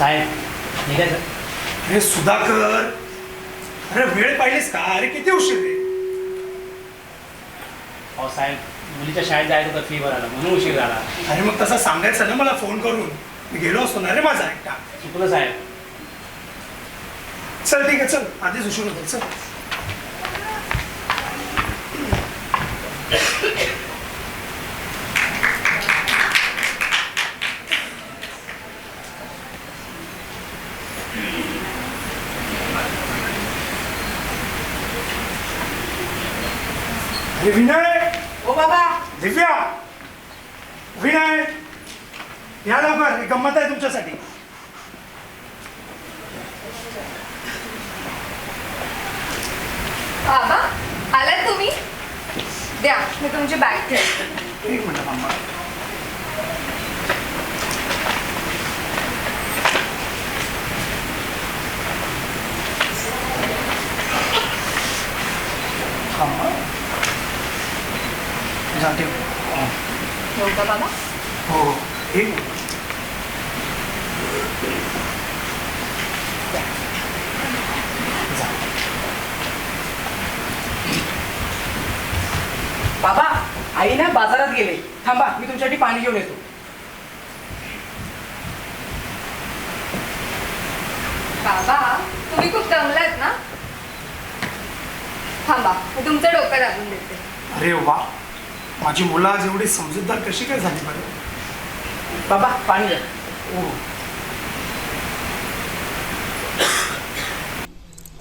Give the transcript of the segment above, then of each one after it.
साहेब निघायचं. अरे सुधाकर अरे वेळ पाहिलीस का? अरे किती उशीर रे? अहो साहेब मुलीच्या शाळेत जायचं होतं फी भरायला म्हणून उशीर झाला. अरे मग तसं सांगायचं ना मला फोन करून. मी गेलो असतो ना रे माझा एकटा. चुकलं साहेब. चल ठीक आहे चल. आधीच उशीर होतो चल. विनय! ओ बाबा! दिव्या! विनय! या लवकर गंमत आहे तुमच्यासाठी. बाबा आलात तुम्ही? द्या मी तुमची बॅग ठेवते. एक मिनिट थांबा. जा ठेव. हो का बाबा हो हो. बाबा आई ना बाजारात गेले. थांबा मी तुमच्यासाठी पाणी घेऊन येतो. बाबा तुम्ही खूप दमलात ना? थांबा मी तुमचं डोकं दाबून देते. अरे वा. माझी मुलं आज एवढी समजूतदार कशी काय झाली बरं? बाबा पाणी द्या. ओ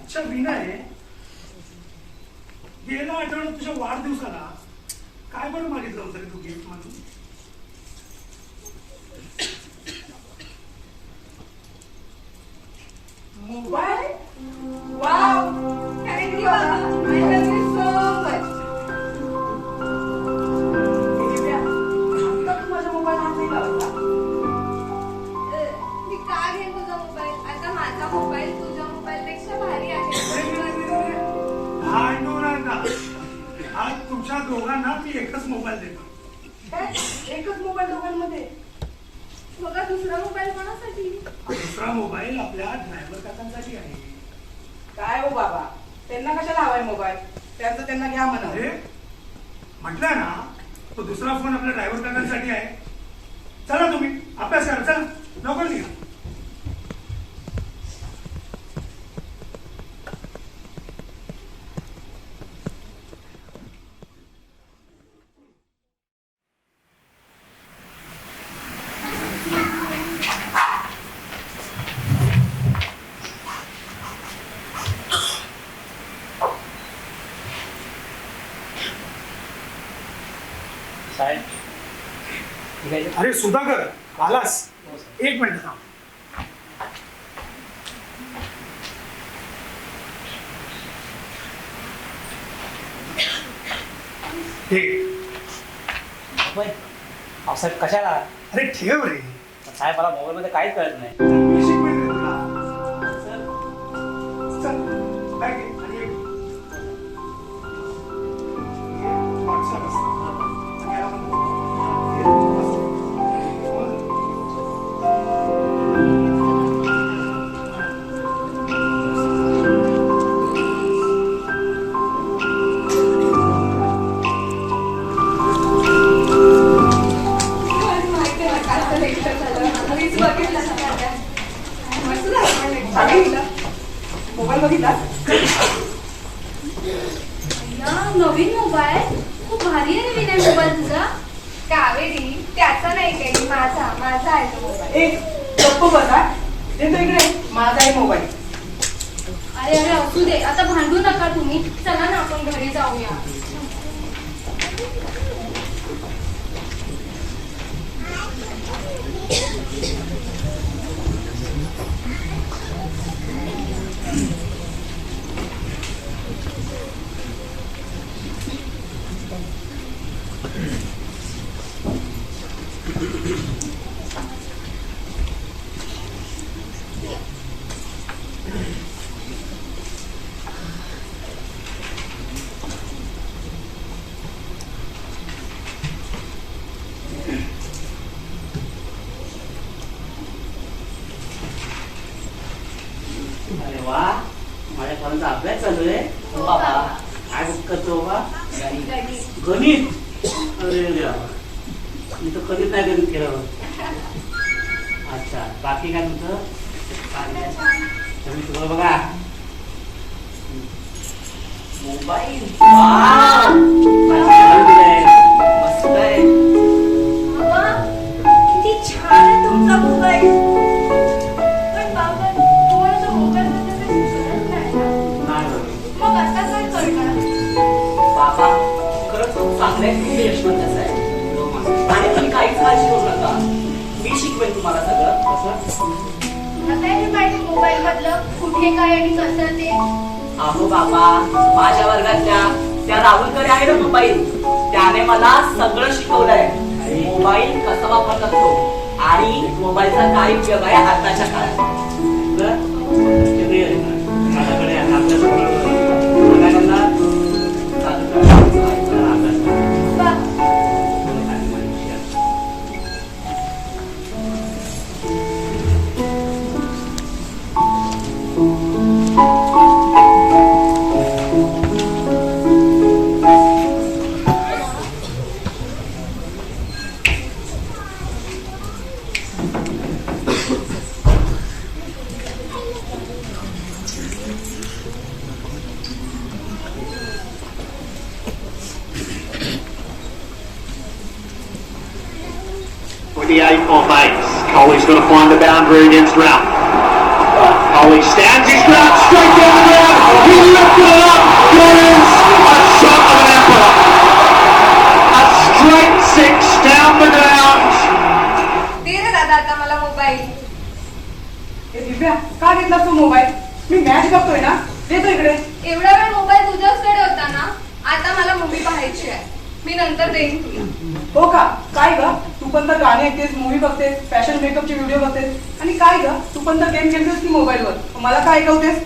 अच्छा विनय गेल्या आठवड्यात तुझ्या वाढदिवसाला काय बरं मागितलं होतं रे तू गिफ्ट म्हणून मोबाईल? वाव. दुसरा फोन आपल्या ड्रायव्हर काकांसाठी आहे. चला तुम्ही अभ्यास करा चला. लवकर निघा साहेब निघायचं अरे सुधाकर आलास. एक मिनिट थांब. साहेब कशाला? अरे ठेव रे. साहेब मला मोबाईलमध्ये काहीच कळत नाही. भांडू नका तुम्ही. चला ना आपण घरी जाऊया. चालू आहे काय बुक करतो बाबा गणित. अरे मी तर कधीच नाही गणित केलं अच्छा बाकी काय तुमचं? मी तुम्हाला बघा. मोबाईल. मस्त आहे. कुठे काय आणि कसं ते? अहो बाबा माझ्या वर्गातल्या त्या राहुलकडे आहे ना मोबाईल. त्याने मला सगळं शिकवलंय. मोबाईल कसा वापरला तो आणि मोबाईलचा काय उपयोग आहे आताच्या काळात? माझ्याकडे 68 for Bates. Coley's going to find the boundary against Ralph. Coley stands his ground straight down the ground. He lifted it up. There is a shot of an emperor. A straight six down the ground. एवढा वेळ mobile तुझ्याचकडे होता ना आता मला movie पाहायची आहे मी नंतर देईन तुला हो का? काय ग? तू पण तर गाणी ऐकतेस मूवी बघतेस फॅशन मेकअपचे व्हिडिओ बघतेस. आणि काय ग? तू पण तर गेम खेळतेस की मोबाईलवर मला काय ऐकवतेस?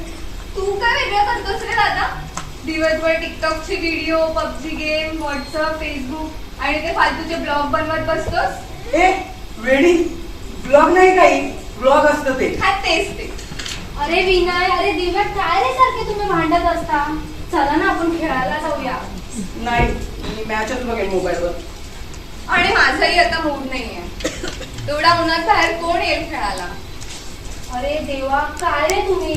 तू काय वेगळं करतोस रे दादा? दिवसभर टिकटॉकचे video PUBG game WhatsApp Facebook आणि ते फालतूचे ब्लॉग बनवत बसतोस? ए वेडी ब्लॉग नाही काही ब्लॉग असतं ते. हा तेच ते. अरे विनय अरे दिव्या काय रे सारखे तुम्ही भांडत असता? चला ना आपण खेळायला जाऊया. नाही मी मॅचच बघेन मोबाईलवर आणि माझाही आता मूड नाहीये. एवढा उन्हात बाहेर कोण येईल खेळायला? अरे देवा काय रे तुम्ही?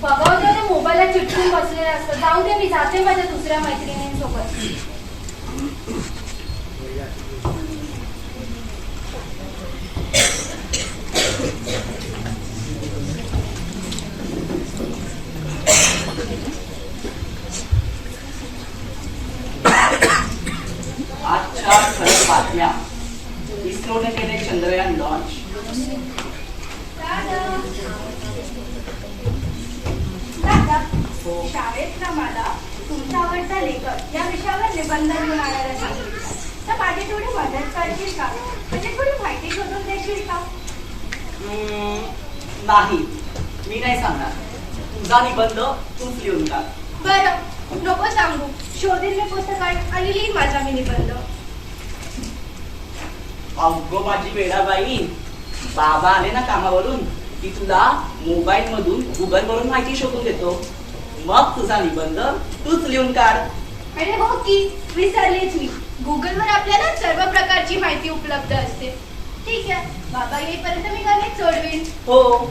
बघाव ते मोबाईलला चिटकून बसलेले असतात जाऊ दे मी जाते माझ्या दुसऱ्या मैत्रिणींसोबत. आजच्या ठळक बातम्या. इस्रोने केले चंद्रयान लॉन्च शाळेत ना मला तुमचा आवडता लेखक या विषयावर निबंध लिहून आणायला सांगितलं. तर माझी थोडी मदत करशील का? म्हणजे थोडी माहिती शोधून देशील का? नाही. मी नाही सांगणार. तुझा निबंध तूच लिहून टाक. बरं. नको सांगू. शोधील मी पुस्तकात आणि लिहीन माझा मी निबंध अगो माझी वेडाबाई बाबा आले ना कामावरून. की तुला मोबाईल मधून गुगल वरून माहिती शोधून देतो. मग तुझा निबंध तूच लिहून काढ. अरे हो की विसरलेच मी. गुगलवर आपल्याला सर्व प्रकारची माहिती उपलब्ध असते. ठीक आहे बाबा येईपर्यंत मी गणित सोडवीन. हो.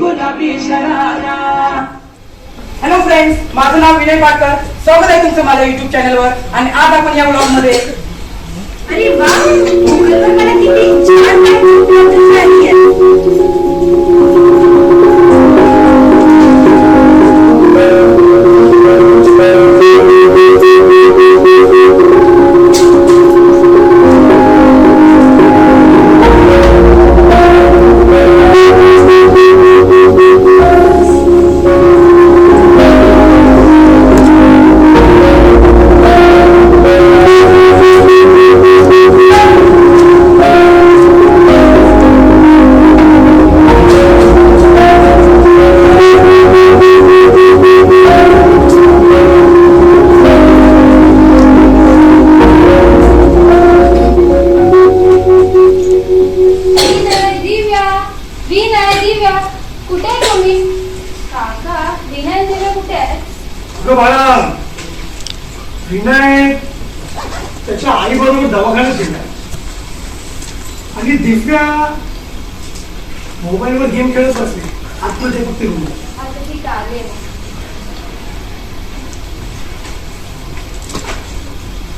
गुलाबी शरारा. हॅलो फ्रेंड्स माझं नाव विनय पाटकर. स्वागत आहे तुमचं माझ्या युट्यूब चॅनलवर आणि आज आपण या ब्लॉगमध्ये अरे बाळा विनय त्याच्या आई बरोबर दवाखान्यात गेलाय आणि दिव्या मोबाईलवर गेम खेळत बसली. आतमध्ये फक्त रूम. आता ठीक आले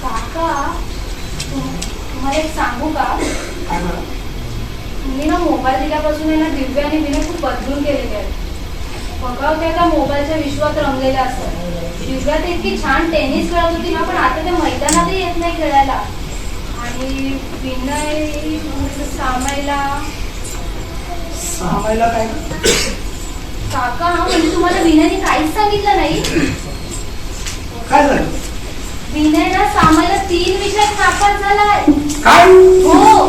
काका तुम्हाला एक सांगू का? काय मी ना मोबाईल दिल्यापासून आहे ना दिव्या आणि विनय खूप बदलून गेलेले आहेत बघाव त्या का मोबाईलच्या विश्वात रमलेल्या असतात. तर इतकी छान टेनिस खेळत होती ना पण आता त्या मैदानातही येत नाही खेळायला. आणि विनय सामायला सहा काय? काका म्हणजे तुम्हाला विनयने काहीच सांगितलं नाही? काय झालं? विनय ना सामायला तीन विषयात नापास झालाय. काय? हो.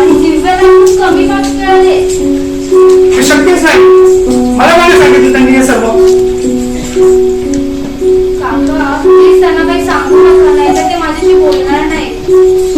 आणि दिव्याला खूप कमी मार्क्स मिळाले. शक्यच नाही. मला सांगितलं त्यांनी हे सर्व. काही सांगू नका नाही तर ते माझ्याशी बोलणार नाही.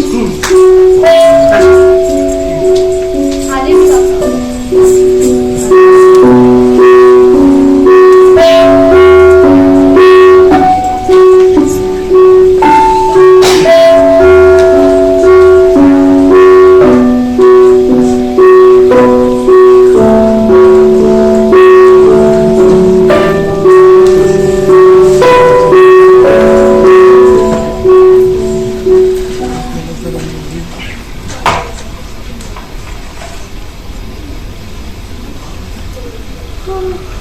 साहेब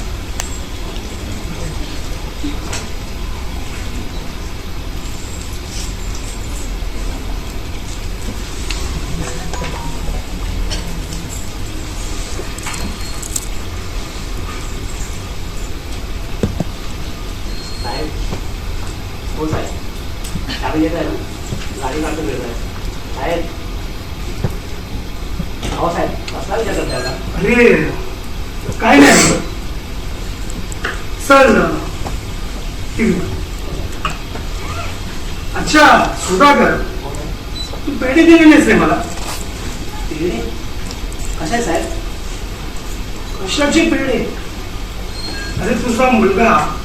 TV. अच्छा सुधाकर. तू पेढे दिली नाहीस रे मला. कशा आहे साहेब? कशाची पेढे? अरे तुझा मुलगा.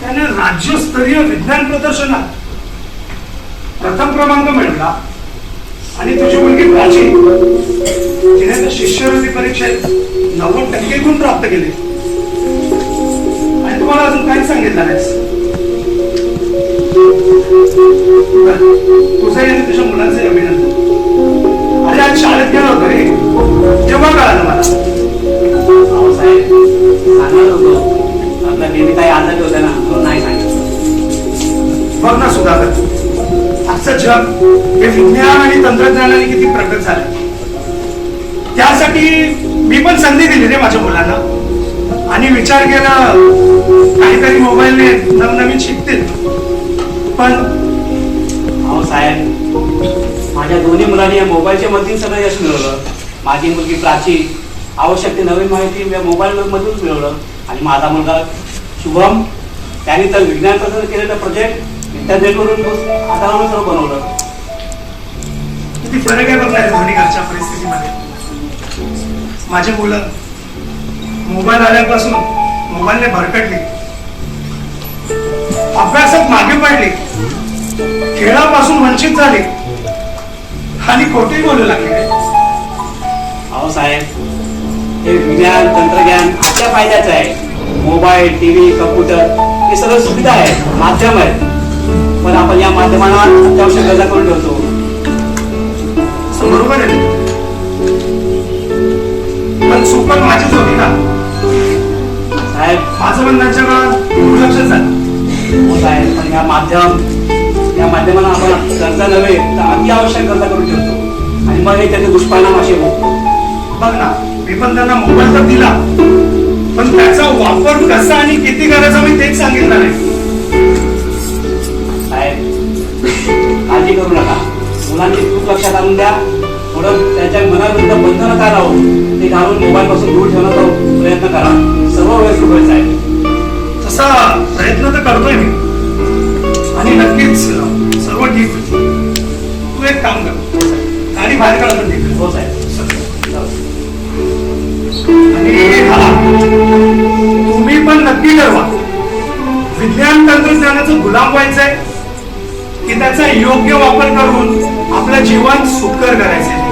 त्याने राज्यस्तरीय विज्ञान प्रदर्शनात प्रथम क्रमांक मिळवला. आणि तुझी मुलगी प्राची. तिने शिष्यवृत्ती परीक्षेत नव्वद टक्के गुण प्राप्त केले. तुम्हाला अजून काही सांगितलं नाहीस? तुझंही आणि तुझ्या मुलाचे अभिनंदन. अरे आज शाळेत गेलो होतो रे. तेव्हा कळालं मला. अहो साहेब सांगणार होतो. आपल्या बेबी काही आजारी होत्या ना म्हणून नाही सांगितलं. बघ ना सुधाकर. आजचं जग हे विज्ञान आणि तंत्रज्ञानाने किती प्रगत झालं त्यासाठी मी पण संधी दिली रे माझ्या मुलांना. आणि विचार केला. काहीतरी मोबाईलने नवनवीन शिकतील. पण अहो साहेब माझ्या दोन्ही मुलांनी या मोबाईलच्या मधून सगळं यश मिळवलं. माझी मुलगी प्राची आवश्यक ती नवीन माहिती या मोबाईल मधून मिळवलं. आणि माझा मुलगा शुभम त्याने तर विज्ञान केलेलं प्रोजेक्ट इंटरनेटवरून आधारावर सर्व बनवलं. किती फरक आहे बघा या दोन्ही घरच्या परिस्थितीमध्ये. माझी मुलं मोबाईल आल्यापासून मोबाईलने भरकटली. अभ्यासात मागे पडली. खेळापासून वंचित झाली. आणि खोटे बोलू लागले. अहो साहेब हे विज्ञान तंत्रज्ञान आपल्या फायद्याचं आहे. मोबाईल टीव्ही कम्प्युटर हे सगळं सुविधा आहे माध्यम आहे. पण आपण या माध्यमांना अत्यावश्यक गरजा करून ठेवतो. बरोबर आहे. पण पण माझीच होती ना? साहेब माझं पण त्यांच्या काळात दुर्लक्ष झालं होत आहे पण या माध्यम या माध्यमाला आपण गरजा नव्हे तर अति आवश्यक गरजा करून ठेवतो. आणि मग हे त्याचे दुष्परिणाम असे होत बघ ना मी पण त्यांना मोबाईल तर दिला. पण त्याचा वापर कसा आणि किती करायचा मी तेच सांगितलं नाही. साहेब काळजी करू नका. मुलांची खूप लक्षात आणून द्या. थोडं त्याच्या मनाविरुद्ध बंधनं काय राहू ते घालून मोबाईल पासून दूर ठेवण्याचा प्रयत्न करा. सर्व वेळ सुखायचं आहे तसा प्रयत्न तर करतोय मी. आणि नक्कीच सर्व ठीक तू एक काम कर. गाडी बाहेर काढून दे हो साहेब. आणि हा तुम्ही पण नक्की ठरवा. विज्ञान तंत्रज्ञानाचं गुलाम व्हायचंय. की त्याचा योग्य वापर करून आपलं जीवन सुखकर करायचंय.